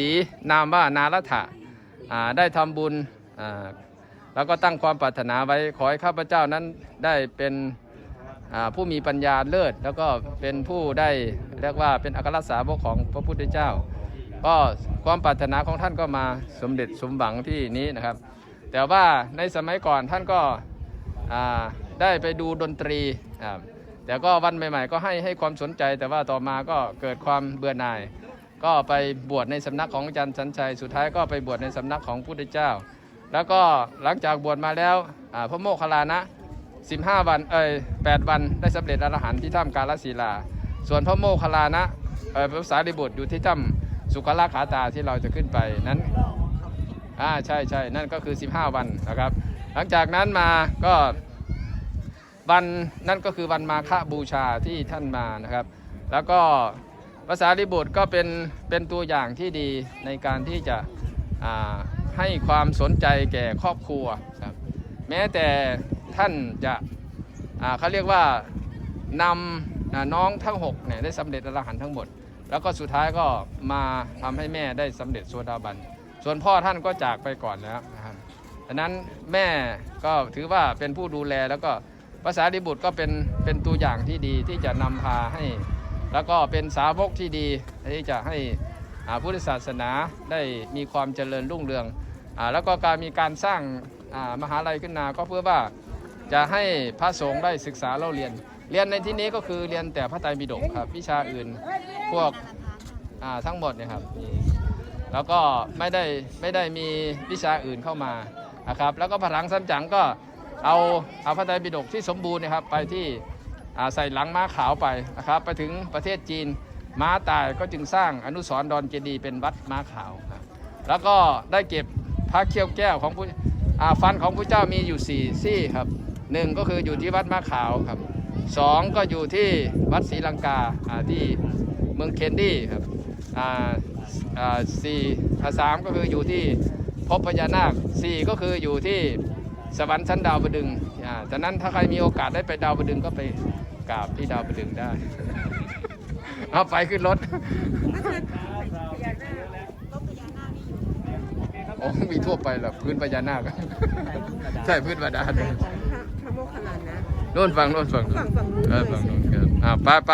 สีนามว่านารัฐะได้ทำบุญแล้วก็ตั้งความปรารถนาไว้ขอให้ข้าพเจ้านั้นได้เป็นผู้มีปัญญาเลิศ แล้วก็เป็นผู้ได้เรียกว่าเป็นอัครสาวกของพระพุทธเจ้า ก็ความปรารถนาของท่านก็มาสมเด็จสมหวังที่นี้นะครับ แต่ว่าในสมัยก่อนท่านก็ได้ไปดูดนตรีแต่ก็วันใหม่ ๆ ก็ให้ให้ความสนใจ แต่ว่าต่อมาก็เกิดความเบื่อหน่าย ก็ไปบวชในสำนักของอาจารย์สันชัย สุดท้ายก็ไปบวชในสำนักของพุทธเจ้า แล้วก็หลังจากบวชมาแล้วพระโมคคัลลานะ 15 วันเอ้ย8วันได้สำเร็จอรหันต์ที่ถ้ำกาลสีลา ส่วนพระโมคคัลลานะเอ่อพระสารีบุตรอยู่ที่ถ้ำสุขลาขาตาที่เราจะขึ้นไปนั้นอ่าใช่ใช่นั่นก็คือ 15 วันนะครับ หลังจากนั้นมาก็วันนั่นก็คือวันมาฆบูชาที่ท่านมานะครับ แล้วก็ ภาษาลิบุตรก็เป็นเป็นตัวอย่างที่ดีในการที่จะให้ความสนใจแก่ครอบครัวครับแม้แต่ท่านจะเขาเรียกว่านำน้องทั้ง6เนี่ยได้สำเร็จอรหันต์ทั้งหมด แล้วก็สุดท้ายก็มาทำให้แม่ได้สำเร็จโสดาบัน ส่วนพ่อท่านก็จากไปก่อนแล้วนะครับดังนั้นแม่ก็ถือว่าเป็นผู้ดูแลแล้วก็ภาษาดิบุตรก็เป็นเป็นตัวอย่างที่ดีที่จะนำพาให้ แล้วก็เป็นสาวกที่ดีที่จะให้พุทธศาสนาได้มีความเจริญรุ่งเรืองอแล้วก็การมีการสร้างอ่ามหาลัยขึ้นมาก็เพื่อว่าจะให้พระสงฆ์ได้ศึกษาเล่าเรียน เรียนในที่นี้ก็คือเรียนแต่พระไตรปิฎกครับวิชาอื่นพวกทั้งหมดเนี่ยครับแล้วก็ไม่ได้ไม่ได้มีวิชาอื่นเข้ามานะครับแล้วก็ผลังซ้ำจังก็เอาเอาพระไตรปิฎกที่สมบูรณ์นะครับไปที่ ใส่หลังม้าขาวไปนะครับไปถึงประเทศจีนม้าตายก็จึงสร้างอนุสรณ์ดอนเจดีเป็นวัดม้าขาวครับแล้วก็ได้เก็บพระเขี้ยวแก้วของผู้ฟันของพระเจ้ามีอยู่สี่ซี่ครับหนึ่งก็คืออยู่ที่วัดม้าขาวครับสองก็อยู่ที่วัดศรีลังกาที่เมืองเคนดี้ครับสี่อ่าสามก็คืออยู่ที่พบพญานาคสี่ก็คืออยู่ที่สวรรค์ชั้นดาวบดึงอ่าจากนั้นถ้าใครมีโอกาสได้ไปดาวบดึงก็ไป กราบที่ดาวบดึงได้ เอาไปขึ้นรถ โอ้มีทั่วไปเหรอพื้นพญานาคใช่พื้นบาดาลของพระพระโมคคัลลานะโน่นฝั่งโน่นฝั่งฝั่งฝั่งนู้นเออเลยฝั่งใช่โน่ไหมนครับอ่าไปไป